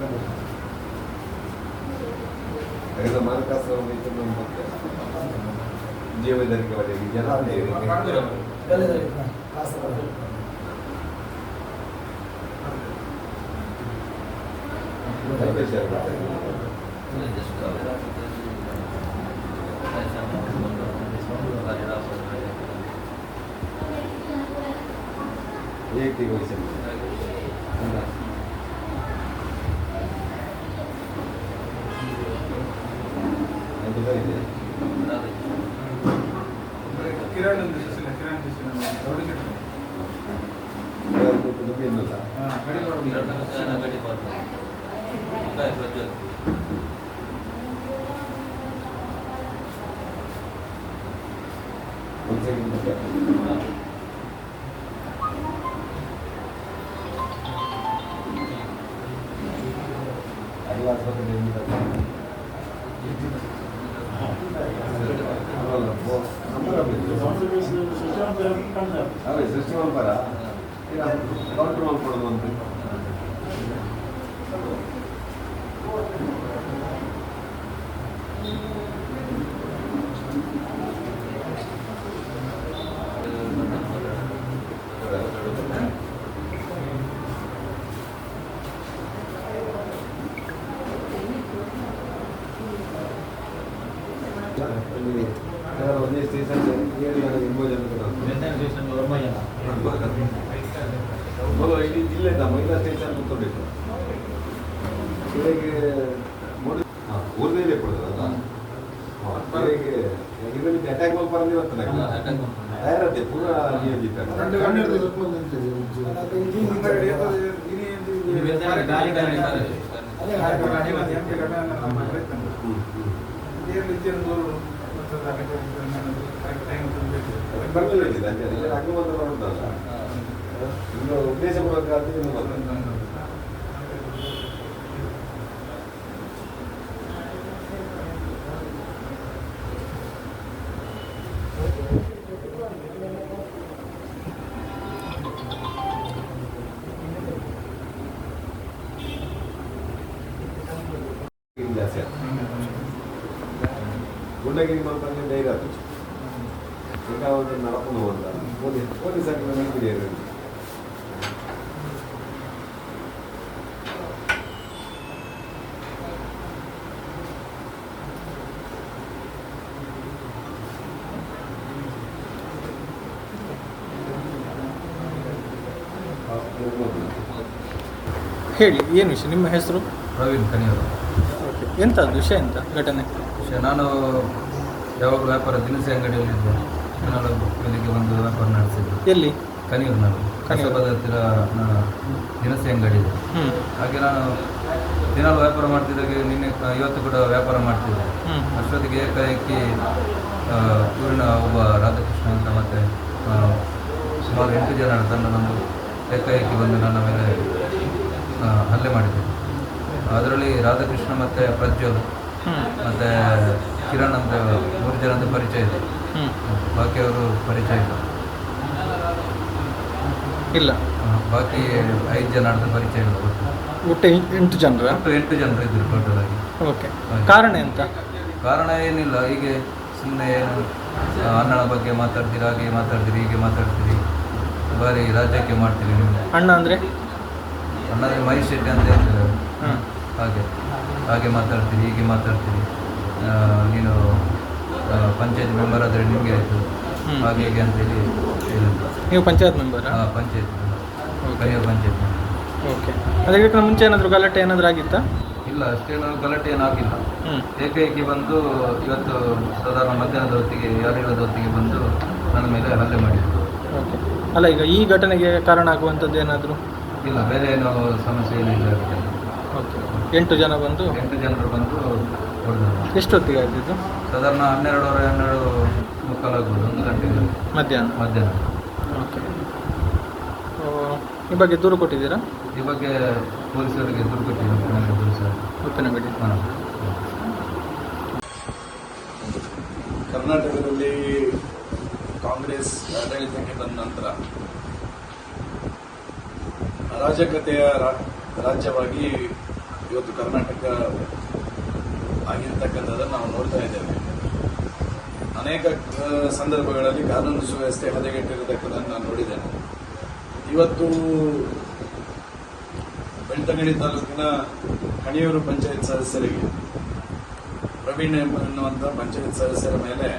Gracias. ಜೀವನಕ್ಕೆ ಒಳ್ಳೆಯ ಜನ ವೈಯಕ್ತಿಕ ವಿಷಯ ಅದು ಬರಿದೆ ಕಿರಣ್ ಅಂತ ಹೆಸರಿಲ್ಲ, ಕಿರಣ್ అదే సృష్టి పంపారా కౌంటర్ పంపడం అంతే Thank you. ಒಂದು ಸ್ಟೇಷನ್ ಹೇಳಿ ನನಗೆ ಇಂಬೋದು ಇದೆ ಇಡೀ ಜಿಲ್ಲೆಯಿಂದ ಮಹಿಳಾ ಸ್ಟೇಷನ್ ಕೂತ್ಕೊಂಡಿತ್ತು ಬೆಳಿಗ್ಗೆ ಹಾಂ ಊರದೇ ಕೊಡೋದಲ್ಲ ಬೆಳಿಗ್ಗೆ ಇದರಲ್ಲಿ ಅಟ್ಯಾಕ್ ಮಾಡಿ ಬಂದು ಇವತ್ತು ತಯಾರತೆ ಪೂರ ನಿಯೋಜಿತ ಇದು ಅದೇ ಇದ್ದೇನು ದೂರ ಬರಲಿಲ್ಲ. ಅಂತೆ ಬರೋದಲ್ಲ ಇನ್ನು ಉದ್ದೇಶಪೂರ್ವಕ ಇನ್ನು ಗುಂಡಗಿರಿ ಮಾಡ್ಕೊಂಡು ಧೈರ್ಯ ಆಯ್ತು ಈಗ ಅವರು ನಡ್ಕೊಂಡು ಹೋದ ಪೊಲೀಸ್ ಪೊಲೀಸ್ ನನಗೆ ಬಿಡಿಯರು ಹೇಳಿ ಏನು ವಿಷಯ? ನಿಮ್ಮ ಹೆಸರು? ಪ್ರವೀಣ್ ಕನಿಯವರು ಎಂತ ವಿಷಯ ಎಂತ ಘಟನೆ? ವಿಷಯ ನಾನು ಯಾವಾಗಲೂ ವ್ಯಾಪಾರ ದಿನಸಿ ಅಂಗಡಿಯಲ್ಲಿದ್ದೆ ನಾನು ಬೆಳಿಗ್ಗೆ ಒಂದು ವ್ಯಾಪಾರ ನಡೆಸಿದ್ರು. ಎಲ್ಲಿ? ಕನಿಯೂರು. ನಾನು ಕಸಬದ ಹತ್ತಿರ ದಿನಸಿ ಅಂಗಡಿ ಇದೆ. ಹಾಗೆ ನಾನು ದಿನ ವ್ಯಾಪಾರ ಮಾಡ್ತಿದ್ದಾಗೆ ನಿನ್ನೆ ಇವತ್ತು ಕೂಡ ವ್ಯಾಪಾರ ಮಾಡ್ತಿದ್ದೆ. ಅಷ್ಟೊತ್ತಿಗೆ ಏಕಾಏಕಿ ಊರಿನ ಒಬ್ಬ ರಾಧಾಕೃಷ್ಣ ಅಂತ ಮತ್ತೆ ಸುಮಾರು ಎಂಟು ಜನ ತನ್ನ ನಮ್ಮದು ಏಕಾಏಕಿ ಬಂದು ನನ್ನ ಮೇಲೆ ಹಲ್ಲೆ ಮಾಡಿದ್ದೆ ಅದರಲ್ಲಿ ರಾಧಾಕೃಷ್ಣ ಮತ್ತು ಪ್ರಜ್ವಲ್ ಮತ್ತು ಕಿರಣ್ ಅಂತ ಮೂರು ಜನದ ಪರಿಚಯ ಇದೆ. ಬಾಕಿಯವರು ಪರಿಚಯ ಇಲ್ಲ. ಇಲ್ಲ. ಬಾಕಿ ಐದು ಜನ ಅಂತ ಪರಿಚಯ ಇಲ್ಲ. ಒಟ್ಟು. ಎಂಟು ಜನರ? ಒಟ್ಟು ಎಂಟು ಜನರು ಇದ್ದರು ಟೋಟಲ್ ಆಗಿ. ಓಕೆ. ಕಾರಣ ಎಂತ? ಕಾರಣ ಏನಿಲ್ಲ ಹೀಗೆ ಸುಮ್ಮನೆ ಏನು ಅಣ್ಣನ ಬಗ್ಗೆ ಮಾತಾಡ್ತೀರಿ ಹಾಗೆ ಮಾತಾಡ್ತೀರಿ ಹೀಗೆ ಮಾತಾಡ್ತೀರಿ. ಬಾರಿ ರಾಜ್ಯಕ್ಕೆ ಮಾಡ್ತೀರಿ ನೀವು. ಅಣ್ಣ ಅಂದರೆ? ಅಣ್ಣ ಮಹೇಶ್ ಶೆಟ್ಟಿ ಅಂತ ಹೇಳ್ತಾರೆ. ಹಾಗೆ. ಹಾಗೆ ಮಾತಾಡ್ತೀರಿ ಹೀಗೆ ಮಾತಾಡ್ತೀರಿ. ನೀನು ಪಂಚಾಯತ್ ಮೆಂಬರ್ ಆದರೆ ನಿಮಗೆ ಆಯಿತು. ಹಾಗೆ ಹೇಗೆ ಅಂತೇಳಿ ನೀವು ಪಂಚಾಯತ್ ಮೆಂಬರಾ ಪಂಚಾಯತ್ ಓಕೆ ಕೈಯ ಪಂಚಾಯತ್ ಓಕೆ ಅದಕ್ಕೆ ಮುಂಚೆ ಏನಾದರೂ ಗಲಾಟೆ ಏನಾದರೂ ಆಗಿತ್ತಾ? ಇಲ್ಲ ಅಷ್ಟೇನು ಗಲಾಟೆ ಏನಾಗಿಲ್ಲ ಆಗಿಲ್ಲ. ಏಕೈಕಿ ಬಂದು ಇವತ್ತು ಸಾಧಾರಣ ಮಧ್ಯಾಹ್ನದ ಹೊತ್ತಿಗೆ ಯಾರಿಲ್ಲದ ಹೊತ್ತಿಗೆ ಬಂದು ನನ್ನ ಮೇಲೆ ಹಲ್ಲೆ ಮಾಡಿದ್ರು. ಓಕೆ ಅಲ್ಲ ಈಗ ಈ ಘಟನೆಗೆ ಕಾರಣ ಆಗುವಂಥದ್ದು ಏನಾದರೂ? ಇಲ್ಲ ಬೇರೆ ಏನೋ ಸಮಸ್ಯೆ ಏನಿಲ್ಲ ಓಕೆ ಎಂಟು ಜನ ಬಂದು? ಎಂಟು ಜನರು ಬಂದು ಹೊಡೆದರು. ಎಷ್ಟೊತ್ತಿಗೆ ಆಗಿದ್ದು ಸಾಧಾರಣ ಹನ್ನೆರಡುವರೆ ಹನ್ನೆರಡು ಮುಕ್ಕಾಲಾಗ್ಬೋದು ಒಂದು ಗಂಟೆಗೆ. ಮಧ್ಯಾಹ್ನ? ಮಧ್ಯಾಹ್ನ. ಓಕೆ. ಈ ಬಗ್ಗೆ ದೂರು ಕೊಟ್ಟಿದ್ದೀರಾ? ಈ ಬಗ್ಗೆ ಪೊಲೀಸರಿಗೆ ದೂರು ಕೊಟ್ಟಿದ್ದೀವಿ ಉಪ್ಪಿನಂಗಡಿ ಪೊಲೀಸರಿಗೆ ಉಪ್ಪಿನಂಗಡಿ ಹಾಂ. ಕರ್ನಾಟಕದಲ್ಲಿ ಕಾಂಗ್ರೆಸ್ ಆಡಳಿತಕ್ಕೆ ಬಂದ ನಂತರ ಅರಾಜಕತೆಯ ರಾ- ರಾಜ್ಯವಾಗಿ ಇವತ್ತು ಕರ್ನಾಟಕ ಆಗಿರ್ತಕ್ಕಂಥದ್ದನ್ನು ನಾವು ನೋಡ್ತಾ ಇದ್ದೇವೆ. ಅನೇಕ ಸಂದರ್ಭಗಳಲ್ಲಿ ಕಾನೂನು ಸುವ್ಯವಸ್ಥೆ ಹದಗೆಟ್ಟಿರತಕ್ಕಂಥದ್ದನ್ನು ನಾನು ನೋಡಿದ್ದೇನೆ. ಇವತ್ತು ಬೆಳ್ತಂಗಡಿ ತಾಲೂಕಿನ ಕಣಿಯೂರು ಪಂಚಾಯತ್ ಸದಸ್ಯರಿಗೆ, ಪ್ರವೀಣ್ ಎನ್ನುವಂಥ ಪಂಚಾಯತ್ ಸದಸ್ಯರ ಮೇಲೆ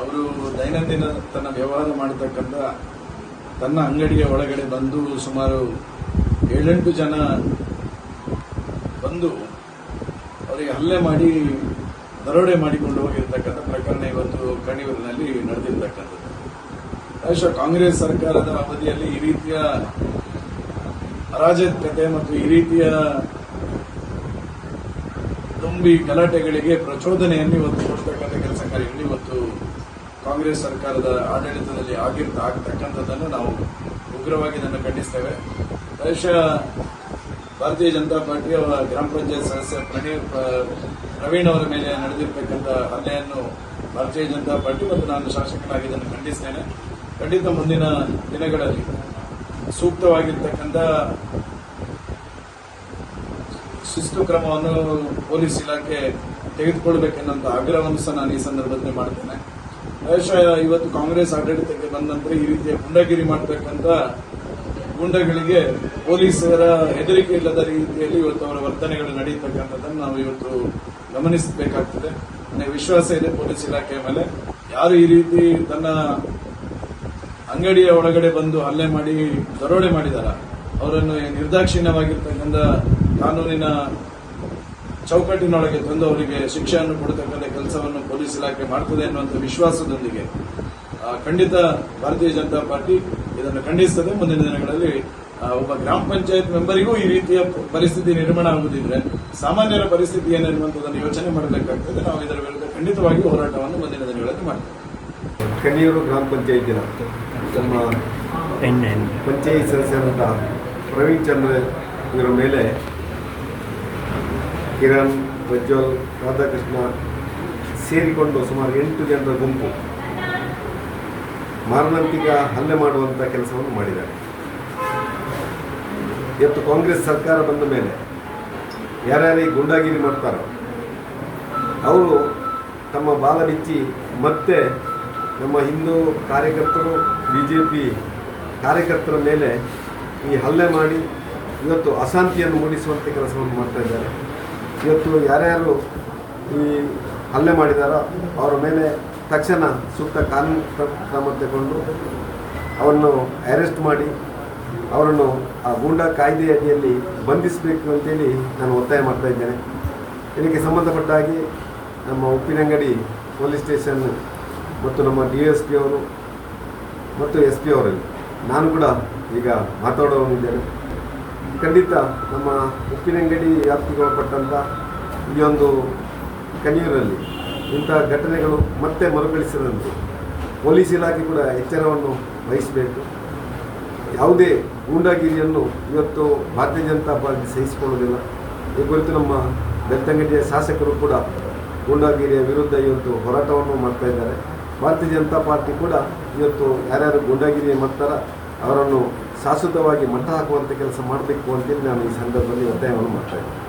ಅವರು ದೈನಂದಿನ ತನ್ನ ವ್ಯವಹಾರ ಮಾಡತಕ್ಕಂಥ ತನ್ನ ಅಂಗಡಿಯ ಒಳಗಡೆ ಬಂದು ಸುಮಾರು ಏಳೆಂಟು ಜನ ಬಂದು ಅವರಿಗೆ ಹಲ್ಲೆ ಮಾಡಿ, ದರೋಡೆ ಮಾಡಿಕೊಂಡು ಹೋಗಿರ್ತಕ್ಕಂಥ ಪ್ರಕರಣ ಇವತ್ತು ಕಣಿವರಿನಲ್ಲಿ ನಡೆದಿರ್ತಕ್ಕಂಥದ್ದು. ಬಹುಶಃ ಕಾಂಗ್ರೆಸ್ ಸರ್ಕಾರದ ಅವಧಿಯಲ್ಲಿ ಈ ರೀತಿಯ ಅರಾಜಕತೆ ಮತ್ತು ಈ ರೀತಿಯ ತುಂಬಿ ಗಲಾಟೆಗಳಿಗೆ ಪ್ರಚೋದನೆಯನ್ನು ಇವತ್ತು ಕೊಡ್ತಕ್ಕಂಥ ಕೆಲಸ ಕಾರ್ಯಗಳು ಇವತ್ತು ಕಾಂಗ್ರೆಸ್ ಸರ್ಕಾರದ ಆಡಳಿತದಲ್ಲಿ ಆಗಿರ್ತ ಆಗ್ತಕ್ಕಂಥದ್ದನ್ನು ನಾವು ಉಗ್ರವಾಗಿ ನನ್ನ ಖಂಡಿಸ್ತೇವೆ. ಬಹುಶಃ ಭಾರತೀಯ ಜನತಾ ಪಾರ್ಟಿಯ ಗ್ರಾಮ ಪಂಚಾಯತ್ ಸದಸ್ಯ ಪ್ರಣೀ ಪ್ರ- ಪ್ರವೀಣ್ ಅವರ ಮೇಲೆ ನಡೆದಿರ್ತಕ್ಕಂಥ ಹಲ್ಲೆಯನ್ನು ಭಾರತೀಯ ಜನತಾ ಪಾರ್ಟಿ ಮತ್ತು ನಾನು ಶಾಸಕನಾಗಿ ಇದನ್ನು ಖಂಡಿಸ್ತೇನೆ. ಖಂಡಿತ ಮುಂದಿನ ದಿನಗಳಲ್ಲಿ ಸೂಕ್ತವಾಗಿರ್ತಕ್ಕಂಥ ಶಿಸ್ತು ಕ್ರಮವನ್ನು ಪೊಲೀಸ್ ಇಲಾಖೆ ತೆಗೆದುಕೊಳ್ಬೇಕೆನ್ನುವಂಥ ಆಗ್ರಹವನ್ನು ಸಹ ನಾನು ಈ ಸಂದರ್ಭದಲ್ಲಿ ಮಾಡ್ತೇನೆ. ಬಹುಶಃ ಇವತ್ತು ಕಾಂಗ್ರೆಸ್ ಆಡಳಿತಕ್ಕೆ ಬಂದ ನಂತರ ಈ ರೀತಿಯ ಗುಂಡಗಿರಿ ಮಾಡತಕ್ಕಂತ ಗುಂಡಗಳಿಗೆ ಪೊಲೀಸರ ಹೆದರಿಕೆ ಇಲ್ಲದ ರೀತಿಯಲ್ಲಿ ಇವತ್ತು ಅವರ ವರ್ತನೆಗಳು ನಡೆಯತಕ್ಕಂಥದ್ದನ್ನು ನಾವು ಇವತ್ತು ಗಮನಿಸಬೇಕಾಗ್ತದೆ. ನನಗೆ ವಿಶ್ವಾಸ ಇದೆ ಪೊಲೀಸ್ ಇಲಾಖೆಯ ಮೇಲೆ. ಯಾರು ಈ ರೀತಿ ತನ್ನ ಅಂಗಡಿಯ ಒಳಗಡೆ ಬಂದು ಹಲ್ಲೆ ಮಾಡಿ, ದರೋಡೆ ಮಾಡಿದಾರ? ಅವರನ್ನು ನಿರ್ದಾಕ್ಷಿಣ್ಯವಾಗಿರ್ತಕ್ಕಂಥ ಕಾನೂನಿನ ಚೌಕಟ್ಟಿನೊಳಗೆ ತಂದು ಅವರಿಗೆ ಶಿಕ್ಷೆಯನ್ನು ಕೊಡತಕ್ಕಂಥ ಕೆಲಸವನ್ನು ಪೊಲೀಸ್ ಇಲಾಖೆ ಮಾಡ್ತದೆ ಅನ್ನುವಂಥ ವಿಶ್ವಾಸದೊಂದಿಗೆ ಖಂಡಿತ ಭಾರತೀಯ ಜನತಾ ಪಾರ್ಟಿ ಇದನ್ನು ಖಂಡಿಸ್ತದೆ. ಮುಂದಿನ ದಿನಗಳಲ್ಲಿ ಒಬ್ಬ ಗ್ರಾಮ ಪಂಚಾಯತ್ ಮೆಂಬರಿಗೂ ಈ ರೀತಿಯ ಪರಿಸ್ಥಿತಿ ನಿರ್ಮಾಣ ಆಗುವುದಿದ್ರೆ ಸಾಮಾನ್ಯರ ಪರಿಸ್ಥಿತಿ ಏನಿರುವಂತದನ್ನು ಯೋಚನೆ ಮಾಡಬೇಕಾಗ್ತದೆ. ನಾವು ಇದರ ವಿರುದ್ಧ ಖಂಡಿತವಾಗಿ ಹೋರಾಟವನ್ನು ಮುಂದಿನ ದಿನಗಳಲ್ಲಿ ಮಾಡ್ತೇವೆ. ಕಣಿಯೂರು ಗ್ರಾಮ ಪಂಚಾಯತ್ ನಮ್ಮ ಪಂಚಾಯತ್ ಸದಸ್ಯರಾದ ಪ್ರವೀಣ್ ಚಂದ್ರ ಇವರ ಮೇಲೆ ಕಿರಣ್ ಪ್ರಜ್ವಲ್ ರಾಧಾಕೃಷ್ಣ ಸೇರಿಕೊಂಡು ಸುಮಾರು ಎಂಟು ಜನರ ಗುಂಪು ಮಾರಣಾಂತಿಕ ಹಲ್ಲೆ ಮಾಡುವಂಥ ಕೆಲಸವನ್ನು ಮಾಡಿದ್ದಾರೆ. ಇವತ್ತು ಕಾಂಗ್ರೆಸ್ ಸರ್ಕಾರ ಬಂದ ಮೇಲೆ ಯಾರ್ಯಾರು ಗುಂಡಾಗಿರಿ ಮಾಡ್ತಾರೋ, ಅವರು ತಮ್ಮ ಬಾಲ ಬಿಚ್ಚಿ ಮತ್ತೆ ನಮ್ಮ ಹಿಂದೂ ಕಾರ್ಯಕರ್ತರು ಬಿ ಜೆ ಪಿ ಕಾರ್ಯಕರ್ತರ ಮೇಲೆ ಈ ಹಲ್ಲೆ ಮಾಡಿ ಇವತ್ತು ಅಶಾಂತಿಯನ್ನು ಮೂಡಿಸುವಂಥ ಕೆಲಸವನ್ನು ಮಾಡ್ತಾ ಇದ್ದಾರೆ. ಇವತ್ತು ಯಾರ್ಯಾರು ಈ ಹಲ್ಲೆ ಮಾಡಿದಾರೋ, ಅವರ ಮೇಲೆ ತಕ್ಷಣ ಸೂಕ್ತ ಕಾನೂನು ಕ್ರ- ಕ್ರಮ ತಗೊಂಡು ಅವರನ್ನು ಅರೆಸ್ಟ್ ಮಾಡಿ ಅವರನ್ನು ಆ ಗೂಂಡಾ ಕಾಯ್ದೆ ಅಡಿಯಲ್ಲಿ ಬಂಧಿಸಬೇಕು ಅಂತೇಳಿ ನಾನು ಒತ್ತಾಯ ಮಾಡ್ತಾ ಇದ್ದೇನೆ. ಇದಕ್ಕೆ ಸಂಬಂಧಪಟ್ಟ ಹಾಗೆ ನಮ್ಮ ಉಪ್ಪಿನಂಗಡಿ ಪೊಲೀಸ್ ಸ್ಟೇಷನ್ ಮತ್ತು ನಮ್ಮ ಡಿ ಎಸ್ ಪಿ ಅವರು ಮತ್ತು ಎಸ್ ಪಿ ಅವರಲ್ಲಿ ನಾನು ಕೂಡ ಈಗ ಮಾತಾಡೋನಿದ್ದೇನೆ ಖಂಡಿತ ನಮ್ಮ ಉಪ್ಪಿನಂಗಡಿ ವ್ಯಾಪ್ತಿಗೆ ಒಳಪಟ್ಟಂಥ ಈ ಒಂದು ಕಣಿಯೂರಲ್ಲಿ ಇಂಥ ಘಟನೆಗಳು ಮತ್ತೆ ಮರುಕಳಿಸದಂತೆ ಪೊಲೀಸ್ ಇಲಾಖೆ ಕೂಡ ಎಚ್ಚರವನ್ನು ವಹಿಸಬೇಕು. ಯಾವುದೇ ಗೂಂಡಾಗಿರಿಯನ್ನು ಇವತ್ತು ಭಾರತೀಯ ಜನತಾ ಪಾರ್ಟಿ ಸಹಿಸಿಕೊಳ್ಳೋದಿಲ್ಲ ಈ ಕುರಿತು ನಮ್ಮ ಬೆಳ್ತಂಗಡಿಯ ಶಾಸಕರು ಕೂಡ ಗೂಂಡಾಗಿರಿಯ ವಿರುದ್ಧ ಇವತ್ತು ಹೋರಾಟವನ್ನು ಮಾಡ್ತಾ ಇದ್ದಾರೆ. ಭಾರತೀಯ ಜನತಾ ಪಾರ್ಟಿ ಕೂಡ ಇವತ್ತು ಯಾರ್ಯಾರು ಗೂಂಡಾಗಿರಿ ಮಾಡ್ತಾರ ಅವರನ್ನು ಶಾಶ್ವತವಾಗಿ ಮಟ್ಟ ಹಾಕುವಂಥ ಕೆಲಸ ಮಾಡಬೇಕು ಅಂತೇಳಿ ನಾನು ಈ ಸಂದರ್ಭದಲ್ಲಿ ಒತ್ತಾಯವನ್ನು ಮಾಡ್ತಾ ಇದ್ದೇನೆ.